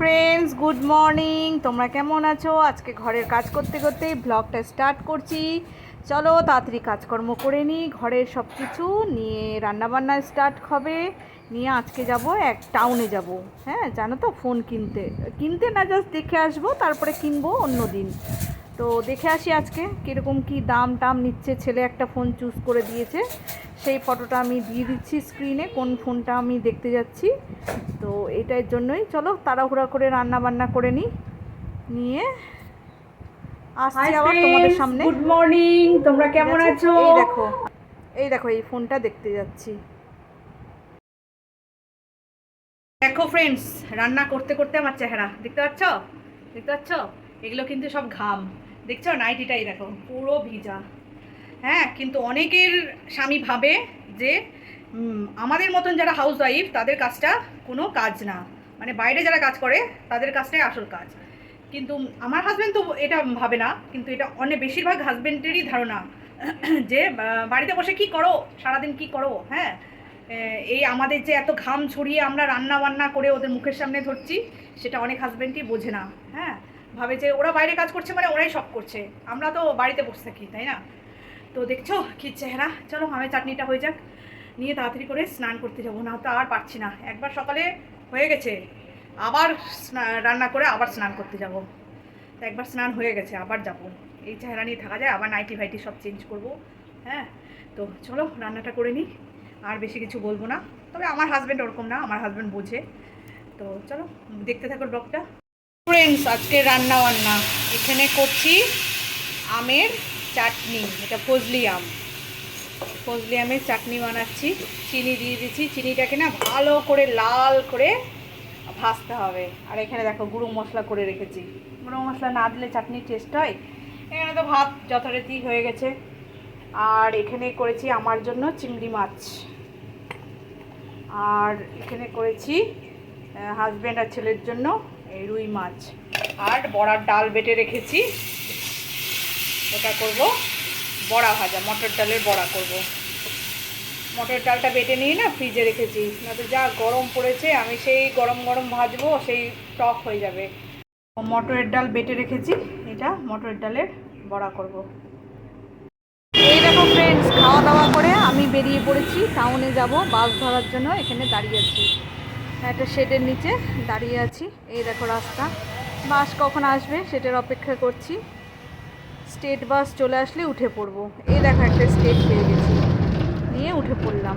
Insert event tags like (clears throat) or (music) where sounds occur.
Friends good morning তোমরা কেমন আছো? আজকে ঘরের কাজ করতে করতে ব্লগটা স্টার্ট করছি। চলো তাড়াতাড়ি কাজকর্ম করে নিই, ঘরের সব কিছু নিয়ে রান্নাবান্না স্টার্ট হবে। নিয়ে আজকে যাব এক টাউনে যাব। হ্যাঁ জানো তো ফোন কিনতে। কিনতে না জাস্ট দেখে আসব, তারপরে কিনবো অন্য দিন। তো দেখে আসি আজকে, কীরকম কি দাম টাম নিচ্ছে, ছেলে একটা ফোন চুজ করে দিয়েছে। সেই ফটোটা আমি দিয়ে দিচ্ছি স্ক্রিনে কোন ফোনটা আমি দেখতে যাচ্ছি। তো এটার জন্যই চলো তাড়াহুড়া করে রান্না বান্না করে নিই নিয়ে আসছি আবার তোমাদের সামনে। গুড মর্নিং তোমরা কেমন আছো? এই দেখো এই দেখো এই ফোনটা দেখতে যাচ্ছি। দেখো ফ্রেন্ডস রান্না করতে করতে আমার চেহারা দেখতে পাচ্ছ? দেখতে পাচ্ছ? এগুলো কিন্তু সব ঘাম। দেখছ? নাইটিটাই দেখো পুরো ভিজা। হ্যাঁ কিন্তু অনেকের স্বামী ভাবে যে আমাদের মতন যারা হাউস ওয়াইফ তাদের কাজটা কোনো কাজ না। মানে বাইরে যারা কাজ করে, তাদের কাজটাই আসল কাজ। কিন্তু আমার হাজব্যান্ড তো এটা ভাবে না, কিন্তু এটা অনেক বেশিরভাগ হাজব্যান্ডেরই ধারণা (clears throat) যে বাড়িতে বসে কি করো? সারাদিন কি করো? হ্যাঁ এই আমাদের যে এত ঘাম ছড়িয়ে আমরা রান্না বান্না করে ওদের মুখের সামনে ধরছি, সেটা অনেক হাজব্যান্ডই বোঝে না। হ্যাঁ ভাবে যে ওরা বাইরে কাজ করছে মানে ওরাই সব করছে। আমরা তো বাড়িতে বসে থাকি, তাই না? তো দেখছ কি চেহারা? চলো আমি চাটনিটা হয়ে যাক। নিয়ে তাড়াতাড়ি করে স্নান করতে যাব, না তো আর পারছি না। একবার সকালে হয়ে গেছে। আবার রান্না করে আবার স্নান করতে যাব। তো একবার স্নান হয়ে গেছে, আবার যাব। এই চেহারা নিয়ে থাকা যায়, আবার নাইটি ফাইটি সব চেঞ্জ করব। হ্যাঁ? তো চলো রান্নাটা করে নিই। আর বেশি কিছু বলব না। তবে আমার হাজব্যান্ড ওরকম না, আমার হাজব্যান্ড বোঝে। তো চলো দেখতে থাকো ব্লগটা ফ্রেন্ডস আজকে রান্না বান্না এখানে করছি আমের চাটনি, এটা ফজলি আম। ফজলি আমের চাটনি বানাচ্ছি, চিনি দিয়ে দিচ্ছি, চিনিটাকে না ভালো করে লাল করে ভাজতে হবে। আর এখানে দেখো গুঁড়ো মশলা করে রেখেছি। গুঁড়ো মশলা না দিলে চাটনির টেস্ট হয়। এখানে তো ভাত যথারীতি হয়ে গেছে। আর এখানে করেছি আমার জন্য চিংড়ি মাছ। আর এখানে করেছি হাজব্যান্ড আর ছেলের জন্য এই রুই মাছ। আর বড়ার ডাল বেটে রেখেছি। এটা করব। বড়া ভাজা, মটর ডালের বড়া করব। মটর ডালটা বেটে নিয়ে না ফ্রিজে রেখেছি। নয়তো যা গরম পড়েছে, আমি সেই গরম গরম ভাজবো, সেই টক হয়ে যাবে। মটরের ডাল বেটে রেখেছি, এটা মটরের ডালের বড়া করব। এই দেখো ফ্রেন্ডস খাওয়া দাওয়া করে আমি বেরিয়ে পড়েছি। টাউনে যাব বাস ধরার জন্য, এখানে দাঁড়িয়ে আছি। একটা শেডের নিচে দাঁড়িয়ে আছি। এই দেখো রাস্তা। বাস কখন আসবে, সেটার অপেক্ষা করছি। স্টেট বাস চলে আসলে উঠে পড়ব। এই দেখো একটা স্টেট পেয়ে গেছি। নিয়ে উঠে পড়লাম।